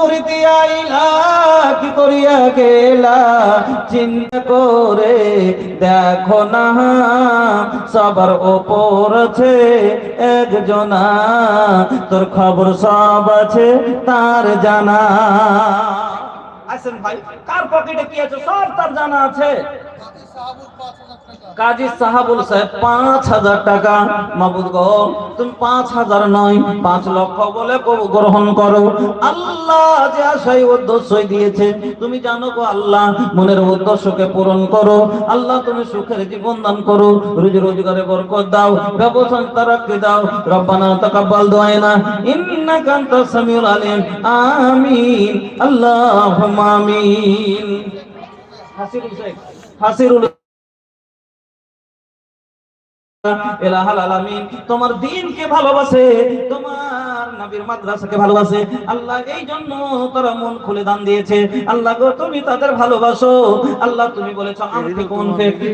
করিতে আইলা কি করিয়া গেলা। চিন্তা করে দেখো না, সবার ওপর আছে একজনা। তোর খবর সব আছে, তার জানা। আসেন ভাই, কার পকেটে কি আছে? সব তার জানা আছে। কাজী সাহাবুল সাহেব, পাঁচ হাজার টাকা। মাবুদ তুমি পাঁচ হাজার নয়, পাঁচ লক্ষ বলে গ্রহণ করো। আল্লাহ যে আশাই উদ্দেশ্যই দিয়েছে, তুমি জানো গো আল্লাহ মনের উদ্দেশ্যকে পূরণ করো। আল্লাহ তুমি সুখের জীবন দান করো। রুজি রোজগারে বরকত দাও, ব্যবসা তারাক্কি দাও। রব্বানা তাকাব্বাল দুআনা ইন্নাকা আনতাস সামিউল আলিম। আমিন, আল্লাহুম্মা আমিন। হাসিরুল শেখ হাসিরুল এলাহাল আলামিন তোমার দিনকে ভালোবাসে তোমার নবীর মাদ্রাসাকে ভালোবাসে। আল্লাহ এই জন্য তারা মন খুলে দান দিয়েছে। আল্লাহ গো তুমি তাদের ভালোবাসো। আল্লাহ তুমি বলেছ আমি কোন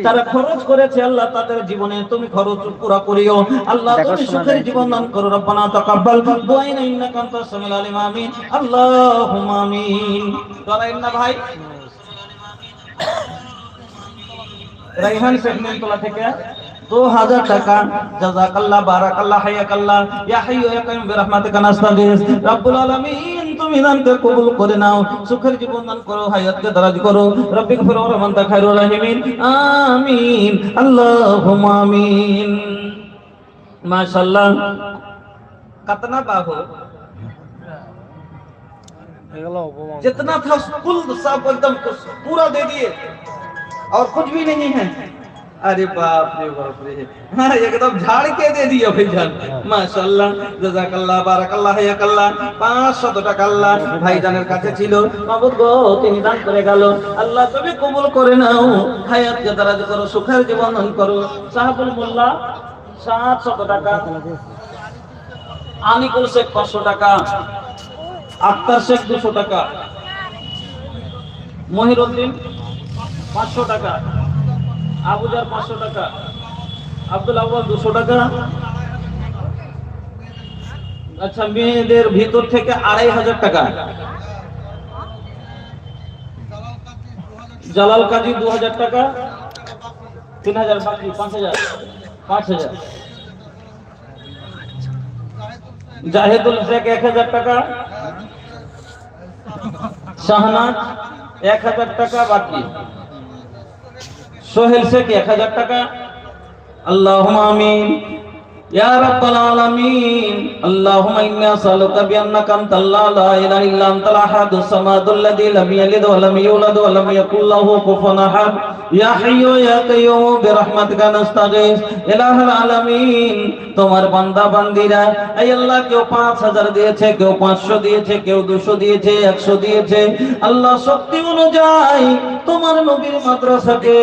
তারা খরচ করেছে আল্লাহ তাদের জীবনে তুমি খরচ পুরা করিও। আল্লাহ তুমি সুখের জীবন দান করো রব্বানা তাকাব্বাল। দুআইনা ইন্নাকা আনতাস সামিউল আলিম আমিন। আল্লাহুম্মা আমিন। ভাই। রাইহান সেগমেন্টলা থেকে দু হাজার টাকা জাজাকাল্লাহ বারাকাল্লাহ হায়াকাল্লাহ ইয়া হাইয়ু ইয়া কাইয়ুম বিরহমাতিকা নাস্তাগীস রব্বুল আলামিন তুমি দানকে কবুল করে নাও সুখের জীবন দান করো হায়াতকে দারাজ করো রব্বিক ফির ওয়া রহমান খায়রুর রাহিমিন আমিন আল্লাহুম্মা আমিন মাশাআল্লাহ कितना बाहु जितना था कुल सब एकदम पूरा दे दिए और कुछ भी नहीं है अरे बाप रे बाप रे हाँ एकदम झाड़ के दे दिया भाईजान মাশাআল্লাহ জাযাকাল্লাহ বারাকাল্লাহ হায়াকাল্লাহ 500 টাকা আল্লাহ ভাইজানের কাছে ছিল মাবুদ গো তিনি দান করে গেল আল্লাহ তুমি কবুল করে নাও হায়াতকে দারাজ করো সুখের জীবন দান করো সাহাবুল মোল্লা 700 টাকা আনিকুল শেখ 500 টাকা আক্তার শেখ 200 টাকা মহিরুদ্দিন 500 টাকা। আবুজার পাঁচশো টাকা। আব্দুল আব্বাল দুশো টাকা। আচ্ছা মেয়েদের ভিতর থেকে আড়াই হাজার টাকা। জালাল কাজী দু হাজার টাকা। তিন হাজার বাকি, পাঁচ হাজার পাঁচ হাজার। জাহেদুল শেখ এক হাজার টাকা। শাহনাজ এক হাজার টাকা বাকি। সোহেল শেখ এক হাজার টাকা আল্লাহ আমিন يا رب العالمين اللهم إنا أسألك بأنك أنت الله لا إله إلا أنت الأحد الصمد الذي لم يلد ولم يولد ولم يكن له كفوا أحد يا حي يا قيوم برحمتك نستغيث إله العالمين তোমার বান্দা বান্দিরা এই আল্লাহ কেউ পাঁচ হাজার দিয়েছে কেউ পাঁচশো দিয়েছে কেউ দুশো দিয়েছে একশো দিয়েছে আল্লাহ শক্তি অনুযায়ী তোমার নবীর মাদ্রাসাকে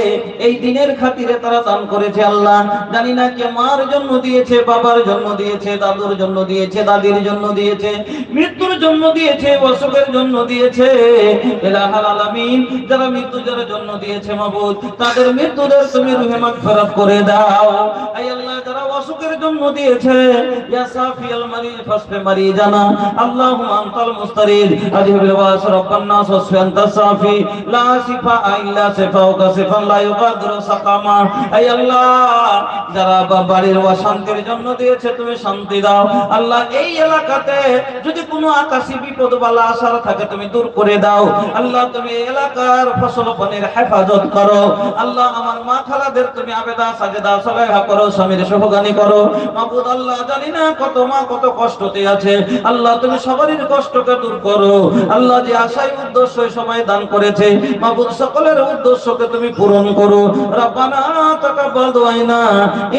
এই দিনের খাতিরে তারা দান করেছে আল্লাহ। জানি না কে মার জন্য দিয়েছে, বাবার জন্য দিয়েছে, দাদুর জন্য দিয়েছে, দাদির জন্য দিয়েছে, মৃত্যুর জন্য দিয়েছে অসুখের জন্য দিয়েছে। আলামিন, যারা মৃত্যু যারা জন্য দিয়েছে, মাবুদ, তাদের মৃত্যুদের তুমি রুহে মাগফিরাত করে দাও। আল্লাহ, যারা অসুখের জন্য দিয়েছে, ইয়া সাফিয়াল মারিজ ফাসফে মারিজানা আল্লাহুম্মা আনতাল মুস্তারিদ আজহিবুল বাস রব্বান নাস, ওয়াসফি আনতা সাফি, লা শিফা আল্লাহ তুমি হেফাজত করো। আল্লাহ, আমার মা খালাদের তুমি আবেদা, সাজেদা সবাইহা করো, স্বামীর সহগানি করো। মাবুদ, আল্লাহ, জানি না কত মা কত কষ্টতে আছে। আল্লাহ, তুমি সবারই কষ্টকে দূর করো। আল্লাহ, যে আশাই উদ্দেশ্য সবাই দান করেছে, মাবুদ সকলের উদ্দেশ্যকে তুমি পূরণ করো। রব্বানা, তাকাব্বাল দুআইনা,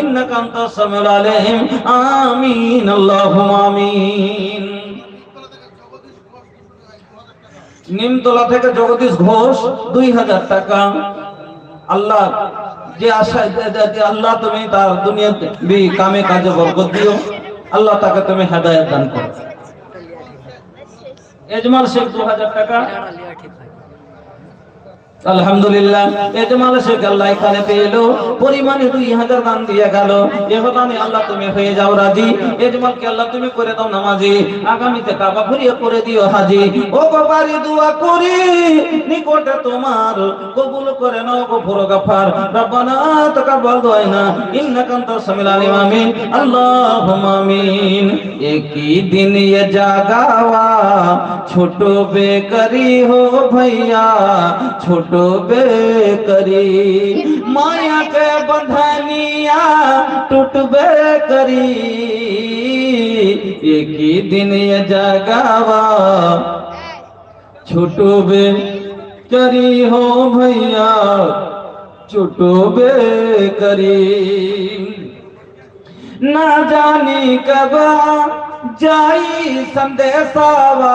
ইন্নাকা আনতাস সামিউল আলিম। আমিন, আল্লাহুম্মা আমিন। নিমতলা থেকে জগদীশ ঘোষ, দুই হাজার টাকা। আল্লাহ, যে আশা আল্লাহ তুমি তার দুনিয়াতে বি কামে কাজে বরকত দিও। আল্লাহ তাকে তুমি হেদায়ত দান করো। এজমাল শেখ দু হাজার টাকা। আলহামদুলিল্লাহ। এতে মানুষের আল্লাহ এখানে পেল, পরিমাণে দুই হাজার দান দিয়ে গেল। এখন আমি আল্লাহ তুমি হয়ে যাও রাজি। এজমালকে আল্লাহ তুমি করে দাও নামাজি। আগামীতে কাবা ঘুরিয়ে করে দিও হাজি। ও বাবারি দোয়া করি, নিকটে তোমার কবুল করে নাও গফুর গাফার রব্বানা তাকাব্বাল দুআনা ইন্নাকা আনতাস সামিউল আলিম, আমিন। আল্লাহুম্মা আমিন। একই দিন এ জাগাওয়া, ছোট বেকারি হো ভাইয়া, ছোট टूटबे करी माया के बधनिया टूटबे करी एक ही दिन ये जगावा छुटबे करी हो भैया छुटबे करी ना जानी कब जाई संदेशावा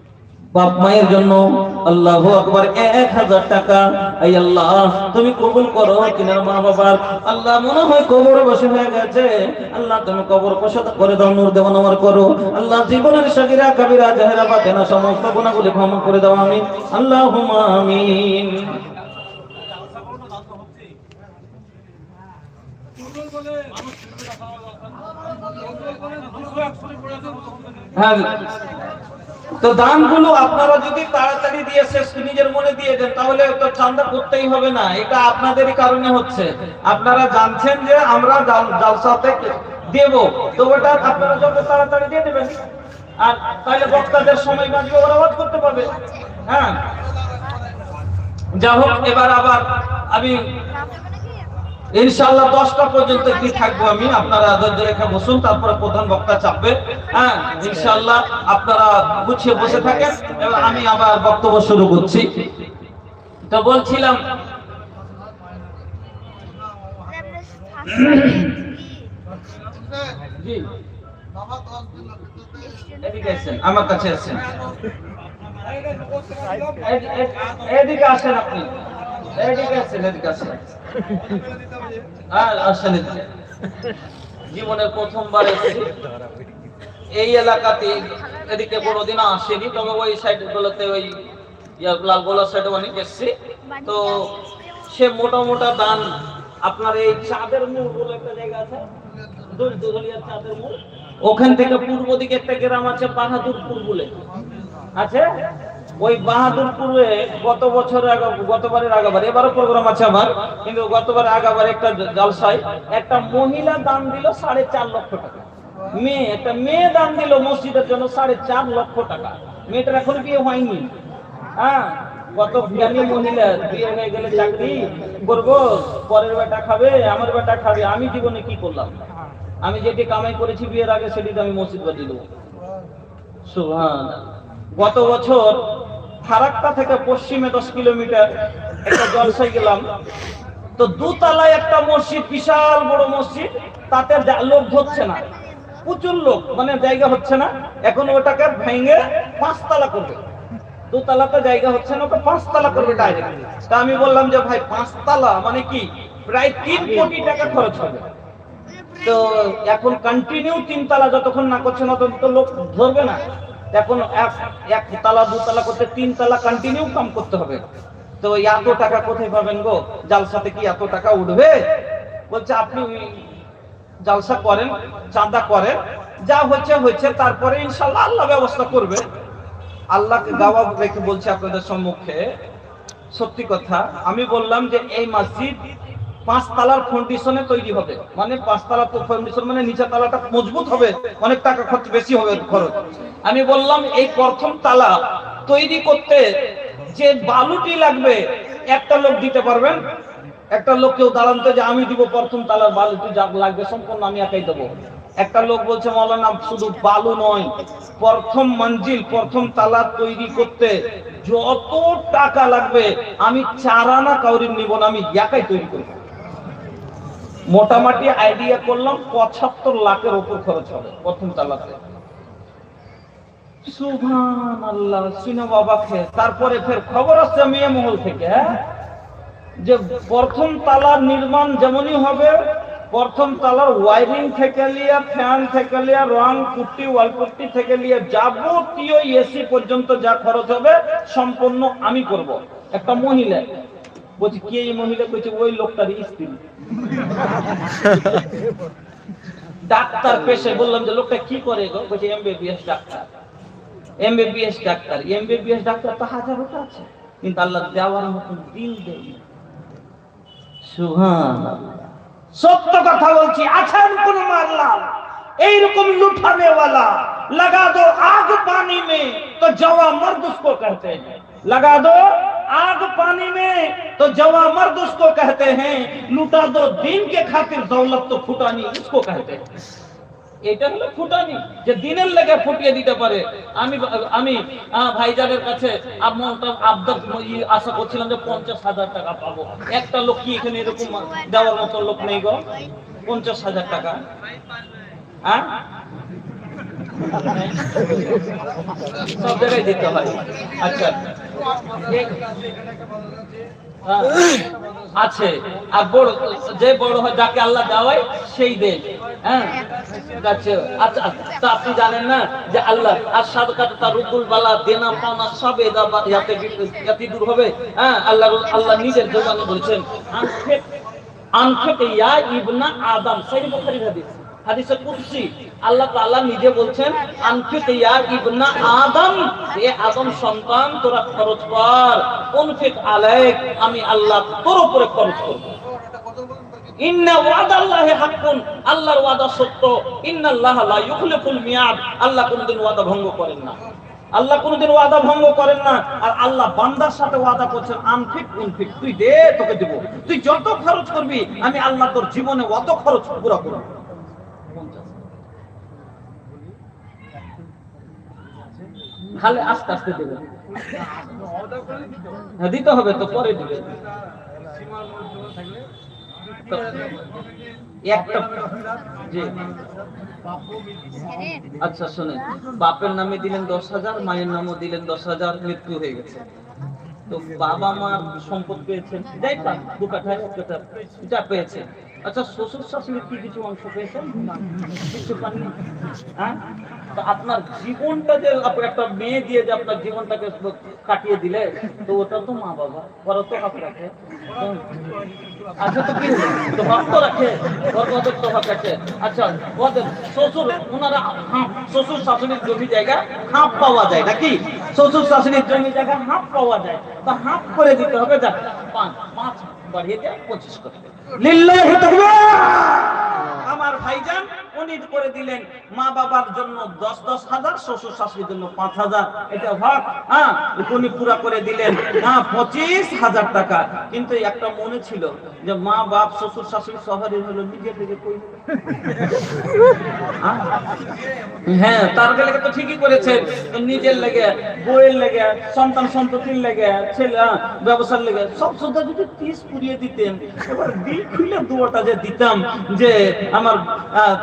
বাপ মায়ের জন্য আল্লাহ আকবার এক হাজার টাকা। এই আল্লাহ, তুমি কবুল করো কিনার মা বাবার। আল্লাহ মনে হয় কবর বসে হয়ে গেছে। আল্লাহ তুমি কবর প্রসাদ করে দাও, নূর দেওয়া নামার করো। আল্লাহ জীবনের সগিরা, কবিরা, জাহেরা, বাতেনা, সমস্ত গুণাগুলি ক্ষমা করে দাও আমি আল্লাহ আমিন। হ্যাঁ। তো দানগুলো আপনারা যদি তাড়াতাড়ি দিয়ে শেষ নিজের মনে দিয়ে দেন, তাহলে তো চান্দা করতেই হবে না। এটা আপনাদেরই কারণে হচ্ছে। আপনারা জানছেন যে আমরা জাল- জালসাতে দেব। তো ওটা আপনারা যত তাড়াতাড়ি দিয়ে দেবেন, আর তাহলে বক্তাদের সময় বাঁচবে ওরা আওয়াজ করতে পারবে। হ্যাঁ? যা হোক, এবার আবার আমি ইনশাআল্লাহ দশটা পর্যন্ত কি থাকব আমি? আপনারা ধৈর্য রেখে বসুন, তারপরে প্রধান বক্তা চাপবে। হ্যাঁ ইনশাআল্লাহ আপনারা গুছিয়ে বসে থাকেন, এবার আমি আবার বক্তব্য শুরু করছি। তো বলছিলাম আমার কাছে এ- এদিকে আসেন আপনি। জীবনের প্রথমবার এই এলাকাতে এদিকে কোনোদিন আসেনি, তবে ওই সাইড গুলোতে ওই ইয়া লালগোলা সাইডে অনেক এসছি। তো সে মোটা মোটা দান আপনার এই চাঁদের মূল বলে একটা জায়গা আছে ওখান থেকে পূর্ব দিকে একটা গ্রাম আছে, বাহাদুরপুর বলে। আছে? ওই বাহাদুরপুরে গত বছর গতবারের আগাবার, এবারও প্রোগ্রাম আছে আমার, কিন্তু গতবার আগাবার একটা জলসায় একটা মহিলা দান দিল সাড়ে চার লক্ষ টাকা। মেয়ে, একটা মেয়ে দান দিল মসজিদের জন্য সাড়ে চার লক্ষ টাকা। মেয়েটার এখন বিয়ে হয়নি। হ্যাঁ কত জ্ঞানী মহিলা, বিয়ে হয়ে গেলে চাকরি। করব পরের বেটা খাবে, আমার বেটা খাবে, আমি জীবনে কি করলাম? আমি যেটি কামাই করেছি বিয়ের আগে সেটি আমি মসজিদ বাজিয়ে দেবো। গত বছর ফারাক্কা থেকে পশ্চিমে দশ কিলোমিটার একটা জলসায় গেলাম তো দুতলায় একটা মসজিদ, বিশাল বড় মসজিদ, তাতে লোক ধরছে না। প্রচুর লোক মানে জায়গা হচ্ছে না। এখন ওটাকে ভেঙে পাঁচতলা করবে। দোতলাতে জায়গা হচ্ছে না ওটা পাঁচতলা করবে ডাইরেক্ট তা আমি বললাম যে, ভাই, পাঁচতলা মানে কি? প্রায় তিন কোটি টাকা খরচ হবে। তো এখন কন্টিনিউ তিনতলা যতক্ষণ না করছে না তত তো লোক ধরবে না। এখন এক তালা দুতলা করতে তিন তালা কন্টিনিউ কাম করতে হবে। তো এত টাকা কোথায় পাবেন গো? জালসাতে কি এত টাকা উঠবে? বলছে, আপনি জালসা করেন, চাঁদা করেন, যা হচ্ছে হচ্ছে, তারপরে ইনশাল্লাহ আল্লাহ ব্যবস্থা করবে। আল্লাহকে গাওয়া রেখে বলছি আপনাদের সম্মুখে। সত্যি কথা, আমি বললাম যে এই মসজিদ পাঁচ তালার ফাউন্ডেশনে তৈরি হবে। মানে পাঁচ তো ফাউন্ডেশন মানে নিচের তালাটা মজবুত হবে, অনেক টাকা খরচ বেশি হবে খরচ। আমি বললাম, এই প্রথম তালা তৈরি করতে যে বালুটি লাগবে, একটা লোক দিতে পারবেন? একটা লোক কেউ দাঁড়ানতে যে আমি দিব প্রথম তালার বালুটি যা লাগবে, সম্পূর্ণ আমি একাই দেবো। একটা লোক বলছে, মৌলানা, শুধু বালু নয়, প্রথম মঞ্জিল, প্রথম তালা তৈরি করতে যত টাকা লাগবে, আমি চারানা কাউরির নিব না, আমি একাই তৈরি করব। মোটামুটি আইডিয়া করলাম পঁচাত্তর লাখের উপর খরচ হবে প্রথম তালাতে। সুবহান আল্লাহ শুনে বাবা খেয়ে তারপরে ফের খবর আসছে মেয়ে মহল থেকে হ্যাঁ? যে প্রথম তালার নির্মাণ যেমনই হবে, প্রথম তালার ওয়ারিং থেকে লিয়া ফ্যান থেকে লিয়া, রং পুট্টি ওয়ালপুট্টি থেকে লিয়া, যাবতীয় এসি পর্যন্ত যা খরচ হবে, সম্পূর্ণ আমি করব। একটা মহিলা। বলছি, কে এই মহিলা? কইছে ওই লোকটার স্ত্রী। ডাক্তার পেশায় বললাম যে, লোকটা কি করে গো? বলছে, MBBS doctor. MBBS doctor MBBS doctor তো হাজারোটা আছে কিন্তু আল্লাহ দেওয়ার মতন দিল দেয় সুহান সত্য কথা বলছি আছেন কোন মাল্লা এইরকম লুঠানে वाला लगा दो आग पानी में तो जवा मर्द लगा दो आग पानी में तो जवा मर्द उसको कहते हैं लुटा दो दिन के खातिर दौलत तो फुटानी उसको कहते हैं এটা হলো ফুটানি যে দিনের লেগে ফুটিয়ে দিতে পারে আমি আমি আহ, ভাইজানের কাছে আপনার আবদার ই আশা করছিলাম যে পঞ্চাশ হাজার টাকা পাবো একটা লোক কি এখানে এরকম দেওয়ার মতো লোক নেই গো পঞ্চাশ হাজার টাকা হ্যাঁ সব জায়গায় দিতে হয়। আচ্ছা। হ্যাঁ, আছে। আর বড় যে বড় হয় যাকে আল্লাহ দেওয়ায় সেই দেন হ্যাঁ? আচ্ছা তা আপনি জানেন না যে আল্লাহ আর সাদকাত তার রুকুল বালা দেনা পাওনা সব এদা বা- ইয়াতে ইয়াতে দূর হবে। হ্যাঁ? আল্লাহ আল্লাহ নিজের জবানে বলছেন আনফেক আনফেক ইয়া ইবনা আদম। সহিহ বুখারীর হাদিস। হাদিসে কুদসি। আল্লাহ তাআলা নিজে বলছেন ইবনা আদম। আদম সন্তান, তোরা খরচ কর। উনফিক আলাইক, আমি আল্লাহ তোর উপরে খরচ করব। ইন্না হাক্কুন। আল্লাহর ওয়াদা সত্য। ইন্নাল্লাহ লা মিয়াদ। আল্লাহ কোনদিন ওয়াদা ভঙ্গ করেন না। আল্লাহ কোনদিন ওয়াদা ভঙ্গ করেন না। আর আল্লাহ বান্দার সাথে ওয়াদা করছেন। আনফিক, উনফিক, তুই দে, তোকে দেব। তুই যত খরচ করবি, আমি আল্লাহ তোর জীবনে অত খরচ পুরো করব। আস্তে আস্তে দেবে হ্যাঁ, দিতে হবে তো পরে দিবে আচ্ছা শুনে বাপের নামে দিলেন দশ হাজার মায়ের নামও দিলেন দশ হাজার মৃত্যু হয়ে গেছে। তো বাবা মার সম্পদ পেয়েছেন। যাই পান দু কাঠা এক কাঠা এটা পেয়েছেন। আচ্ছা শ্বশুর শাশুড়ি কি কিছু অংশ পেয়েছেন? কিছু পাননি? হ্যাঁ? তো আপনার জীবনটা যে একটা মেয়ে দিয়ে যে আপনার জীবনটাকে কাটিয়ে দিলে, তো ওটা তো মা বাবা, ওরা তো হাত রাখে। আচ্ছা তো কি? তো হক তো রাখে ওদের তো হক আছে আচ্ছা ওদের শ্বশুর, ওনারা হাঁপ শ্বশুর শাশুড়ির জমি জায়গা হাঁপ পাওয়া যায়, নাকি? শ্বশুর শাশুড়ির জমি জায়গা হাঁপ পাওয়া যায়। তা হাঁপ করে দিতে হবে যাক পাঁচ পাঁচ বাড়িয়ে দেয়, পঁচিশ করে লিল্লাহি তাকবীর। আমার ভাইজান উনি করে দিলেন মা বাবার জন্য দশ দশ হাজার শ্বশুর শাশুড়ির জন্য পাঁচ হাজার। এটা ভাগ হ্যাঁ? উনি পুরা করে দিলেন হ্যাঁ পঁচিশ হাজার টাকা। কিন্তু একটা মনে ছিল যে মা বাপ শ্বশুর শাশুড়ি সবারই হলো নিজে থেকে কই? হ্যাঁ? হ্যাঁ তার গেলে তো ঠিকই করেছে। নিজের লেগে বইয়ের লেগে সন্তান সন্ততির লেগে ছেলে হ্যাঁ, ব্যবসার লেগে সব সুদ্ধা যদি তিস পুড়িয়ে দিতেন এবার দিল খুলে দুয়াটা যে দিতাম যে আমার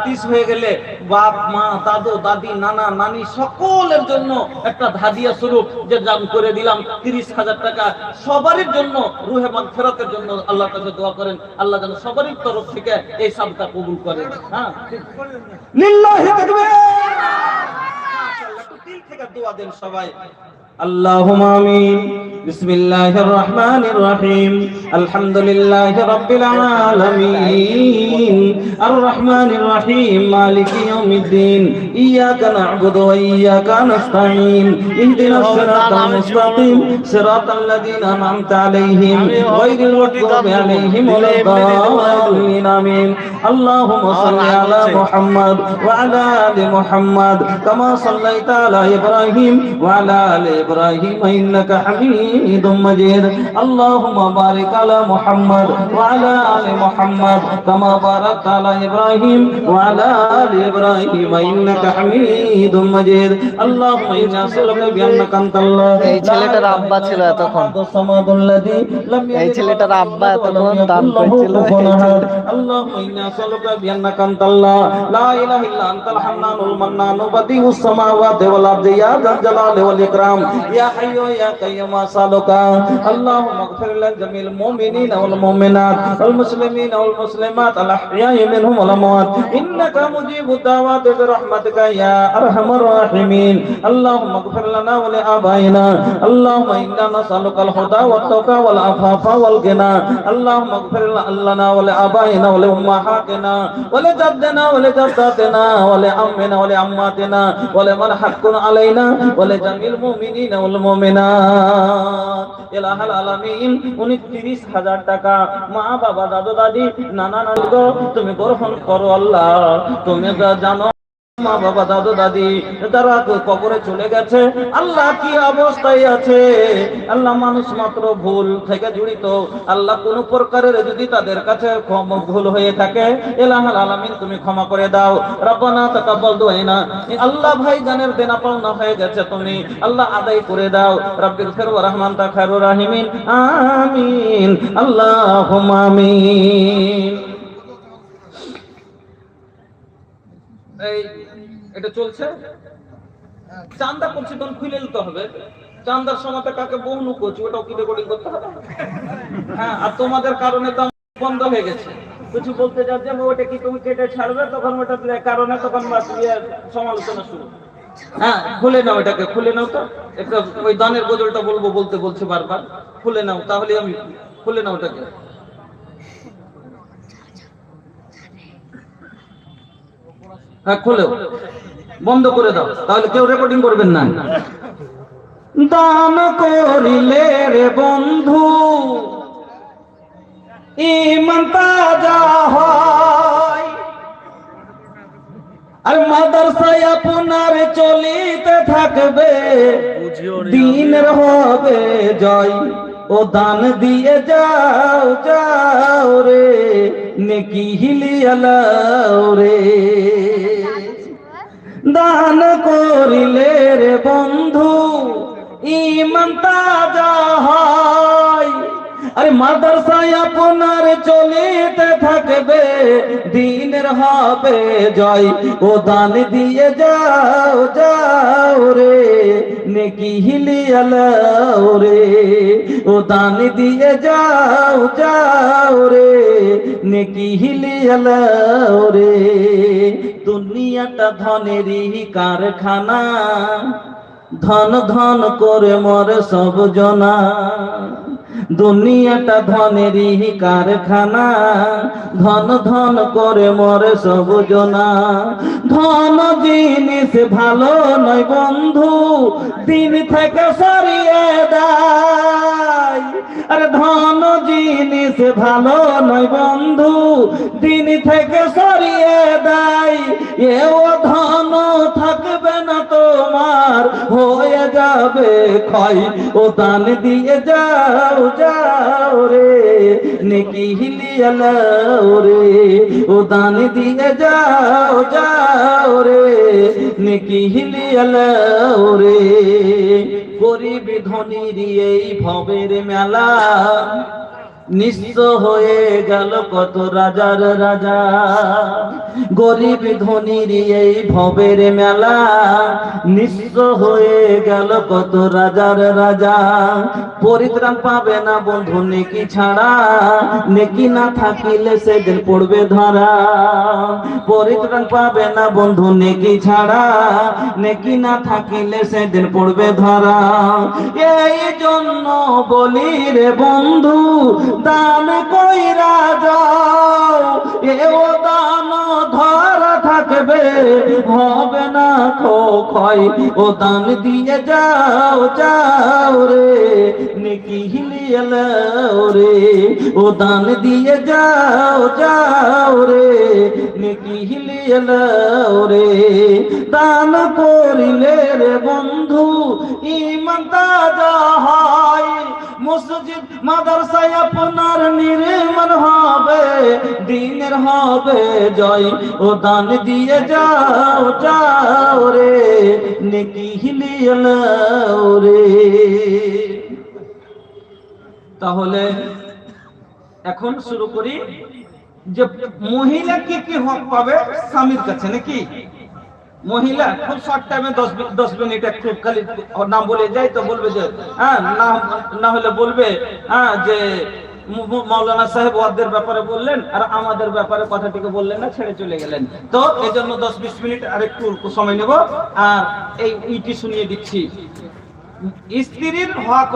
তিস হয়ে গেলে বাপ মা দাদু দাদি নানা নানি সকলের জন্য একটা ধাদিয়া স্বরূপ যে দাম করে দিলাম। তিরিশ হাজার টাকা সবারই জন্য রুহে মান ফেরাতের জন্য আল্লাহ কাছে দোয়া করেন। আল্লাহ যেন সবারই তরফ থেকে এই সাদকা কবুল করেন হ্যাঁ? লিল্লাহি তাকবীর। থেকে দোয়া দেন সবাই। আল্লাহুম্মা আমিন। بسم الله الرحمن الرحيم الحمد لله رب العالمين الرحمن الرحيم مالك يوم الدين إياك نعبد وإياك نستعين اهدنا الصراط المستقيم صراط الذين أنعمت عليهم غير المغضوب عليهم ولا الضالين آمين اللهم صل على محمد وعلى آل محمد كما صليت على إبراهيم وعلى آل إبراهيم إنك حميد حميد مجيد اللهم بارك على محمد وعلى آل محمد كما باركت على إبراهيم وعلى آل إبراهيم إنك حميد مجيد اللهم إنا نسألك بأنك أنت الله এই ছেলেটার আব্বা ছিল এতক্ষণ। الصمد الذي لم يلد এই ছেলেটার ولم আব্বা يولد ولم এতক্ষণ দান يكن له করছিল। كفوا أحد اللهم إنا نسألك بأنك أنت الله لا إله إلا أنت الحنان المنان بديع السماوات والأرض يا ذا الجلال والإكرام يا حي يا قيوم أسألك اللهم اغفر لجميع المؤمنين والمؤمنات والمسلمين والمسلمات الأحياء منهم والأموات إنك مجيب الدعوات برحمتك يا أرحم الراحمين اللهم اغفر لنا ولآبائنا اللهم إنا نسألك الهدى والتقى والعفاف والغنى اللهم اغفر لنا ولآبائنا ولأمهاتنا ولجدنا ولجداتنا ولعمنا ولعماتنا ولمن حق علينا ولجميع المؤمنين والمؤمنات উনি তিরিশ হাজার টাকা। মা, বাবা, দাদু, দাদি, নানা নানি তুমি গ্রহণ করো আল্লাহ। তুমি জানো মা, বাবা, দাদু, দাদি, তারা কবরে চলে গেছে। আল্লাহ কি অবস্থায় আছে? আল্লাহ মানুষ মাত্র ভুল থেকে জড়িত। আল্লাহ কোন প্রকারের যদি তাদের কাছে ভুল হয়ে থাকে তুমি ক্ষমা করে দাও। রব্বানা তাকাব্বাল আল্লাহ ভাই, জানের দেনা পাওনা হয়ে গেছে তুমি। আল্লাহ আদায় করে দাও। রব্বির ফির রহমান তা খায়রুর রাহিমিন। আমিন। আল্লাহুম্মা আমিন। এই এটা চলছে? চান্দা করছি তখন খুলে নিতে হবে। চান্দার সময় কাকে বহু করছি ওটাও কি রেকর্ডিং করতে হবে? হ্যাঁ আর তোমাদের কারণে তো বন্ধ হয়ে গেছে। কিছু বলতে যাচ্ছে ওটা কি তুমি কেটে ছাড়বে তখন ওটা কারণে তখন ইয়ে সমালোচনা শুরু। হ্যাঁ খুলে নাও এটাকে খুলে নাও তো। একটা ওই দানের গজলটা বলব বলতে বলছে বারবার। খুলে নাও তাহলে আমি খুলে নাও ওটাকে হ্যাঁ খুলে বন্ধ করে দাও তাহলে কেউ রেকর্ডিং করবেন না। দান করিলে রে বন্ধু ইমান তাজা হয়। আর মাদ্রাসায় আপনার চলিতে থাকবে দিনের হবে জয়। ও দান দিয়ে যাও যাও রে নেকি হিলিয়ালাও রে। দান করিলে রে বন্ধু ইমান তাজা হয়। আরে মাদ্রাসায় আপনার চলিতে থাকবে, দিনের হবে জয়। ও দান দিয়ে যাও যাও রে, নেকি হিলিয়ালাও রে। ও দান দিয়ে যাও যাও রে, নেকি হিলিয়ালাও রে। দুনিয়াটা ধনেরই কারখানা ধন ধন করে মরে সব জনা। দুনিয়াটা ধনেরই কারখানা। ধন ধন করে মরে সব জনা। ধন জিনিস ভালো নয় বন্ধু, দিন থেকে সরিয়ে দেয় আরে ধন জিনিস ভালো নয় বন্ধু, দিন থেকে সরিয়ে দেয় এও ধন থাকবে না তোমার, হয়ে যাবে ক্ষয়। ও দান দিয়ে যাও যাও রে, নেকি হিলিয়ালাও রে। ও দান দিয়ে যাও যাও রে, নেকি হিলিয়ালাও রে। গরিব ধনির এই ভবের মেলা। নিঃস্ব হয়ে গেল কত রাজার রাজা। গরিব ধনির এই ভবের মেলা নিঃস্ব হয়ে গেল কত রাজার রাজা। পরিত্রাণ পাবে না বন্ধু নেকি ছাড়া, নেকি না থাকিলে সেদিন পড়বে ধরা। পরিত্রাণ পাবে না বন্ধু নেকি ছাড়া, নেকি না থাকিলে সেদিন পড়বে ধরা। এই জন্য বলি রে বন্ধু দান কইরা যাও। এও দান ধরা থাকবে, হবে না খো ক্ষয়। ও দান দিয়ে যাও যাও রে, নেকি হিলিয়ালাও রে। ও দান দিয়ে যাও যাও রে, নেকি হিলিয়ালাও রে। দান করিলে রে বন্ধু ইমান হয়। মসজিদ, মাদ্রাসায় আপনার নির্মাণ হবে, দিনের হবে জয়। ও দান দিয়ে যাও যাও রে, নেকি হিলিয়ে রে। তাহলে এখন শুরু করি যে মহিলা কি কি হক পাবে স্বামীর কাছে নাকি? মহিলা খুব শর্ট টাইমে দশ দশ মিনিট একটু খালি নাম বলে যাই তো বলবে যে হ্যাঁ না হলে বলবে হ্যাঁ যে মু- মু- সাহেব ওয়াদের ব্যাপারে বললেন আর আমাদের ব্যাপারে কথাটিকে বললেন না, ছেড়ে চলে গেলেন। তো এই জন্য দশ বিশ মিনিট আর একটু সময় নেব। আর এই ইটি শুনিয়ে দিচ্ছি। স্ত্রীর হক